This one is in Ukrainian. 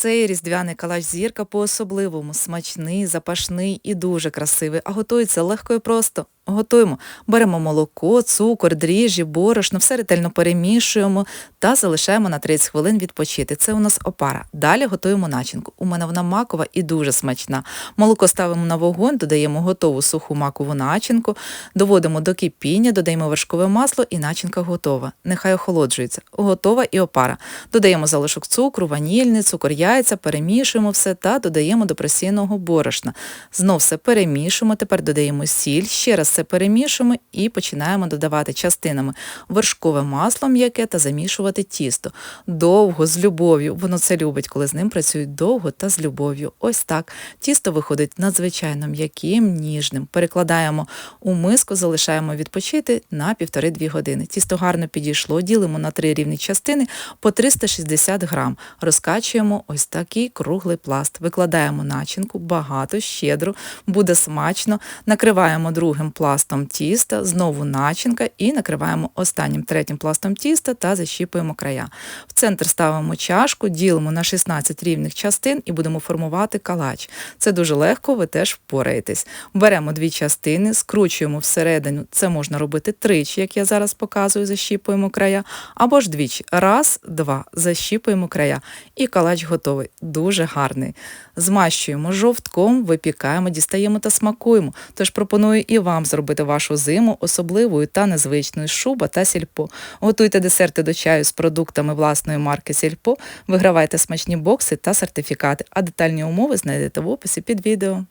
Цей різдвяний калач зірка по-особливому смачний, запашний і дуже красивий, а готується легко і просто. Готуємо. Беремо молоко, цукор, дріжджі, борошно, все ретельно перемішуємо та залишаємо на 30 хвилин відпочити. Це у нас опара. Далі готуємо начинку. У мене вона макова і дуже смачна. Молоко ставимо на вогонь, додаємо готову суху макову начинку, доводимо до кипіння, додаємо вершкове масло і начинка готова. Нехай охолоджується. Готова і опара. Додаємо залишок цукру, ванільний, цукор, яйця, перемішуємо все та додаємо до просіяного борошна. Знов все перемішуємо, тепер додаємо сіль, ще раз все перемішуємо і починаємо додавати частинами вершкове масло м'яке та замішувати тісто. Довго, з любов'ю. Воно це любить, коли з ним працюють довго та з любов'ю. Ось так. Тісто виходить надзвичайно м'яким, ніжним. Перекладаємо у миску, залишаємо відпочити на 1,5-2 години. Тісто гарно підійшло, ділимо на три рівні частини по 360 грам. Розкачуємо ось такий круглий пласт. Викладаємо начинку багато, щедро, буде смачно. Накриваємо другим пластом тіста, знову начинка і накриваємо останнім третім пластом тіста та защіпуємо края. В центр ставимо чашку, ділимо на 16 рівних частин і будемо формувати калач. Це дуже легко, ви теж впораєтесь. Беремо дві частини, скручуємо всередину. Це можна робити тричі, як я зараз показую, защіпуємо края, або ж двічі. Раз, два, защіпуємо края. І калач готовий. Дуже гарний. Змащуємо жовтком, випікаємо, дістаємо та смакуємо. Тож пропоную і вам зробити вашу зиму особливою та незвичною шуба та сільпо. Готуйте десерти до чаю з продуктами власної марки Сільпо, вигравайте смачні бокси та сертифікати, а детальні умови знайдете в описі під відео.